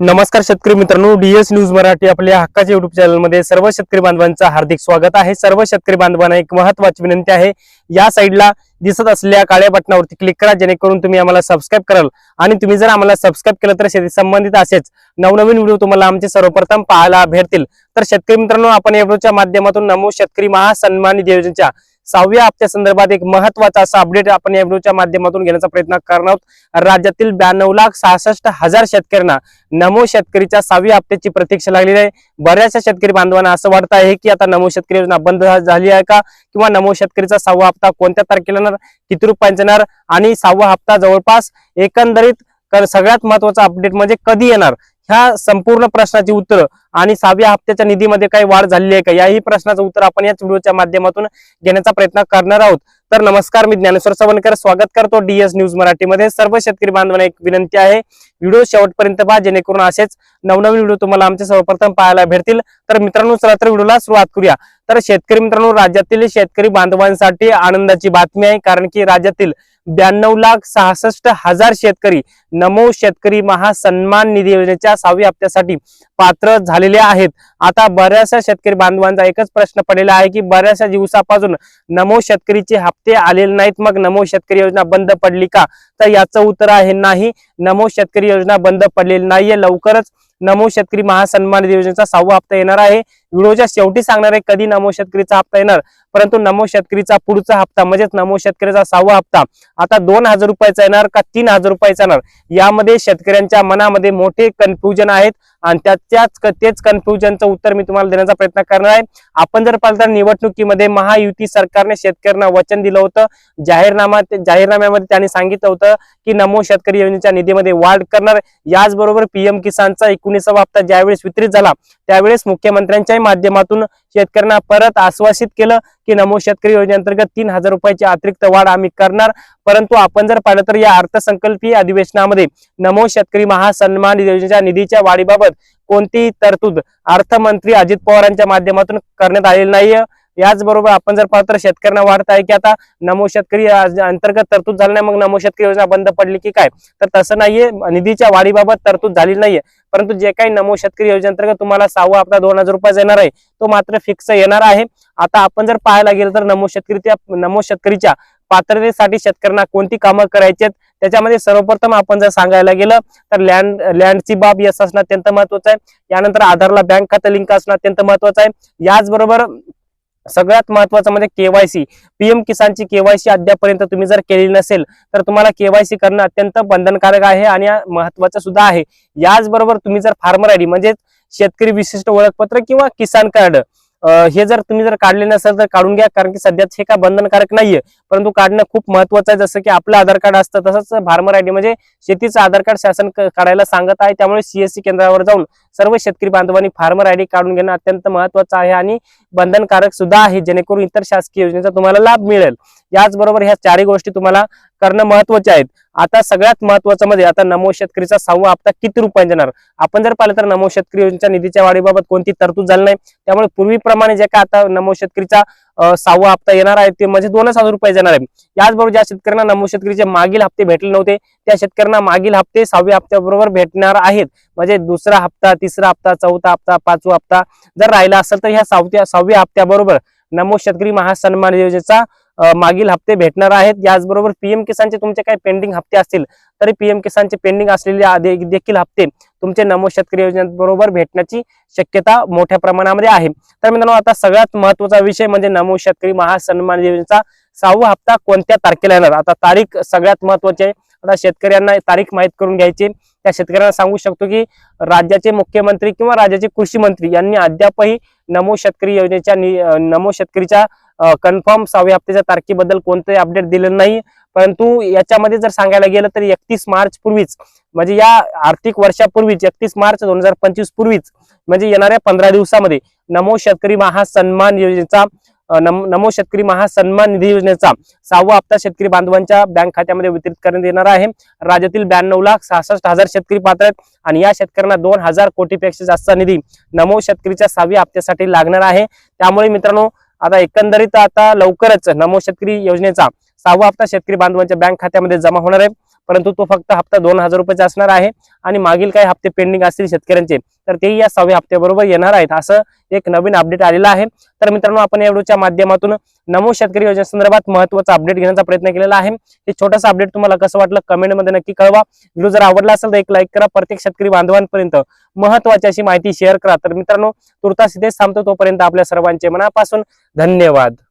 नमस्कार शेतकरी मित्रांनो डीएस न्यूज मराठी आपल्या हक्काच्या युट्यूब चॅनलमध्ये सर्व शेतकरी बांधवांचं हार्दिक स्वागत आहे. सर्व शेतकरी बांधवांना एक महत्वाची विनंती आहे. या साईडला दिसत असलेल्या काळ्या बटनावरती क्लिक करा जेणेकरून तुम्ही आम्हाला सबस्क्राईब कराल. आणि तुम्ही जर आम्हाला सबस्क्राईब केलं तर शेती संबंधित असेच नवनवीन व्हिडिओ तुम्हाला आमचे सर्वप्रथम पाहायला भेटतील. तर शेतकरी मित्रांनो आपण या व्हिडिओच्या माध्यमातून नमो शेतकरी महासन्मान योजनेच्या सहाव्या हप्त्या संदर्भात एक महत्त्वाचा असा अपडेट आपण या व्हिडिओच्या माध्यमातून घेण्याचा प्रयत्न करणार आहोत. राज्यातील ब्याण्णव लाख सहासष्ट हजार शेतकऱ्यांना नमो शेतकरीच्या सहाव्या हप्त्याची प्रतीक्षा लागलेली आहे. बऱ्याचशा शेतकरी बांधवांना असं वाटत आहे की आता नमो शेतकरी योजना बंद झाली आहे का? किंवा नमो शेतकरीचा सहावा हप्ता कोणत्या तारखेला येणार? किती रुपयांचा येणार? आणि सहावा हप्ता जवळपास एकंदरीत सगळ्यात महत्त्वाचा अपडेट म्हणजे कधी येणार? ह्या संपूर्ण प्रश्नाची उत्तर आणि सहाव्या हप्त्याच्या निधीमध्ये काही वाढ झालेली आहे का? याही प्रश्नाचं उत्तर आपण याच व्हिडिओच्या माध्यमातून घेण्याचा प्रयत्न करणार आहोत. तर नमस्कार मी ज्ञानेश्वर सवनकर. स्वागत करतो डीएस न्यूज मराठीमध्ये. सर्व शेतकरी बांधवांना एक विनंती आहे व्हिडिओ शेवटपर्यंत पहा जेणेकरून असेच नवनवीन व्हिडिओ तुम्हाला आमचे सर्वप्रथम पाहायला भेटतील. तर मित्रांनो चला तर व्हिडिओला सुरुवात करूया. तर शेतकरी मित्रांनो राज्यातील शेतकरी बांधवांसाठी आनंदाची बातमी आहे कारण की राज्यातील ब्याण्णव लाख सहासष्ट हजार शेतकरी नमो शेतकरी महासन्मान निधी योजनेच्या सहाव्या हप्त्यासाठी पात्र झालेले आहेत. आता बऱ्याचशा शेतकरी बांधवांचा एकच प्रश्न पडलेला आहे की बऱ्याचशा दिवसापासून नमो शेतकरीचे हप्ते आलेले नाहीत. मग नमो शेतकरी योजना बंद पडली का? तर याचं उत्तर आहे नाही. नमो शेतकरी योजना बंद पडलेली नाहीये. लवकरच नमो शेतकरी महासन्मान निधी योजनेचा सहावा हप्ता येणार आहे. व्हिडिओच्या शेवटी सांगणार आहे कधी नमो शेतकरीचा हप्ता येणार? परंतु नमो शेतकरीचा पुढचा हप्ता म्हणजेच नमो शेतकरीचा सहावा हप्ता आता दोन हजार रुपयाचा येणार का तीन हजार रुपयाचा येणार? यामध्ये शेतकऱ्यांच्या मनामध्ये मोठे कन्फ्युजन आहेत आणि त्याच्याच तेच कन्फ्युजनचं उत्तर मी तुम्हाला देण्याचा प्रयत्न करणार आहे. आपण जर पाहिलं तर निवडणुकीमध्ये महायुती सरकारने शेतकऱ्यांना वचन दिलं होतं. जाहीरनामा जाहीरनाम्यामध्ये त्यांनी सांगितलं होतं की नमो शेतकरी योजनेच्या निधीमध्ये वाढ करणार. याचबरोबर पीएम किसानचा एकोणीसावा हप्ता ज्यावेळेस वितरित झाला त्यावेळेस मुख्यमंत्र्यांच्याही माध्यमातून शेतकऱ्यांना परत आश्वासित केलं की नमो शेतकरी योजनेअंतर्गत तीन हजार रुपयाची अतिरिक्त वाढ आम्ही करणार. परंतु आपण जर पाहिलं तर या अर्थसंकल्पीय अधिवेशनामध्ये नमो शेतकरी महासन्मान योजनेच्या निधीच्या वाढीबाबत कोणतीही तरतूद अर्थमंत्री अजित पवारांच्या माध्यमातून करण्यात आलेली नाहीये. याचबरोबर आपण जर पाहतो तर शेतकऱ्यांना वाढत आहे की आता नमो शेतकरी अंतर्गत तरतूद झाली नाही मग नमो शेतकरी योजना बंद पडली की काय? तर तसं नाहीये निधीच्या वाढीबाबत तरतूद झाली नाहीये. परंतु जे काही नमो शेतकरी योजनेअंतर्गत तुम्हाला सहावा हप्ता दोन हजार रुपयाचा येणार आहे तो मात्र फिक्स येणार आहे. आता आपण जर पाहायला गेलं तर नमो शेतकरी त्या नमो शेतकरीच्या पात्रतेसाठी शेतकऱ्यांना कोणती कामं करायची आहेत त्याच्यामध्ये सर्वप्रथम आपण जर सांगायला गेलं तर लँड लँडची बाब यस असणं अत्यंत महत्वाचं आहे. यानंतर आधारला बँक खातं लिंक असणं अत्यंत महत्वाचं आहे. याचबरोबर सगळ्यात महत्वाचं म्हणजे केवायसी. पीएम किसानची केवायसी अद्यापर्यंत तुम्ही जर केलेली नसेल तर तुम्हाला केवायसी करणं अत्यंत बंधनकारक आहे आणि महत्वाचं सुद्धा आहे. याचबरोबर तुम्ही जर फार्मर आयडी म्हणजे शेतकरी विशिष्ट ओळखपत्र किंवा किसान कार्ड हे जर तुम्ही जर काढले नसेल तर काढून घ्या कारण की सध्याच हे काय बंधनकारक नाहीये. परंतु काढणं खूप महत्वाचं आहे जसं की आपलं आधार कार्ड असतं तसंच फार्मर आयडी म्हणजे शेतीचं आधार कार्ड शासन काढायला सांगत आहे त्यामुळे सीएससी केंद्रावर जाऊन सर्व शेतकरी बांधवांनी फार्मर आयडी काढून घेणं अत्यंत महत्वाचं आहे आणि बंधनकारक सुद्धा आहे जेणेकरून इतर शासकीय योजनेचा तुम्हाला लाभ मिळेल. याचबरोबर ह्या चारही गोष्टी तुम्हाला करणं महत्त्वाचे आहेत. आता सगळ्यात महत्वाचं म्हणजे आता नमो शेतकरीचा सहावा हप्ता किती रुपयांचा येणार आपण जर पाहिलं तर नमो शेतकरी योजनेच्या निधीच्या वाढीबाबत कोणती तरतूद झाली नाही त्यामुळे पूर्वीप्रमाणे जे काय आता नमो शेतकरीचा सहावा हप्ता येणार आहे ते म्हणजे दोनच हजार रुपये जाणार आहे. याचबरोबर ज्या शेतकऱ्यांना नमो शेतकरीचे मागील हप्ते भेटले नव्हते त्या शेतकऱ्यांना मागील हप्ते सहाव्या हप्त्याबरोबर भेटणार आहेत. म्हणजे दुसरा हप्ता तिसरा हप्ता चौथा हप्ता पाचवा हप्ता जर राहिला असेल तर ह्या सहाव्या सहाव्या हप्त्याबरोबर नमो शेतकरी महासन्मान योजनेचा मागील हप्ते भेटणार आहेत. याचबरोबर पीएम किसानचे तुमचे काही पेंडिंग हप्ते असतील तरी पीएम किसानचे पेंडिंग असलेले आदे- देखील हप्ते तुमचे नमो शेतकरी योजनेबरोबर भेटण्याची शक्यता मोठ्या प्रमाणामध्ये आहे. तर मित्रांनो आता सगळ्यात महत्त्वाचा विषय म्हणजे नमो शेतकरी महासन्मान योजनेचा सहावा हप्ता कोणत्या तारखेला येणार? आता तारीख सगळ्यात महत्वाची आहे. आता शेतकऱ्यांना तारीख माहीत करून घ्यायची त्या शेतकऱ्यांना सांगू शकतो की राज्याचे मुख्यमंत्री किंवा राज्याचे कृषी मंत्री यांनी अद्यापही नमो शेतकरी योजनेच्या नमो शेतकरीच्या कन्फर्म सहाव्या हप्त्याच्या तारखेबद्दल कोणतंही अपडेट दिलेलं नाही. परंतु याच्यामध्ये जर सांगायला गेलं तर एकतीस मार्च पूर्वीच म्हणजे या आर्थिक वर्षापूर्वीच एकतीस मार्च दोन हजार पंचवीस पूर्वीच म्हणजे येणाऱ्या पंधरा दिवसामध्ये नमो शेतकरी महासन्मान योजनेचा नमो शेतकरी महासन्मान निधी योजनेचा सहावा हप्ता शेतकरी बांधवांच्या बँक खात्यामध्ये वितरित करण्यात येणार आहे. राज्यातील ब्याण्णव लाख सहासष्ट हजार शेतकरी पात्र आहेत आणि या शेतकऱ्यांना दोन हजार कोटीपेक्षा जास्त निधी नमो शेतकरीच्या सहाव्या हप्त्यासाठी लागणार आहे. त्यामुळे मित्रांनो आता एकंदरीत आता लवकरच नमो शेतकरी योजनेचा सहावा हप्ता शेतकरी बांधवांच्या बँक खात्यामध्ये जमा होणार आहे. परंतु तो फक्त हप्ता दोन हजार रुपयाचा असणार आहे आणि मागील काही हप्ते पेंडिंग असतील शेतकऱ्यांचे तर तेही या सहाव्या हप्त्याबरोबर येणार आहेत असं एक नवीन अपडेट आलेलं आहे. तर मित्रांनो आपण या व्हिडिओच्या माध्यमातून नमो शेतकरी योजनेसंदर्भात महत्त्वाचा अपडेट घेण्याचा प्रयत्न केलेला आहे. हे छोटासा अपडेट तुम्हाला कसं वाटलं कमेंटमध्ये नक्की कळवा. व्हिडिओ जर आवडला असेल तर एक लाईक करा. प्रत्येक शेतकरी बांधवांपर्यंत महत्वाची अशी माहिती शेअर करा. तर मित्रांनो तुर्तास इथेच थांबतो. तोपर्यंत आपल्या सर्वांचे मनापासून धन्यवाद.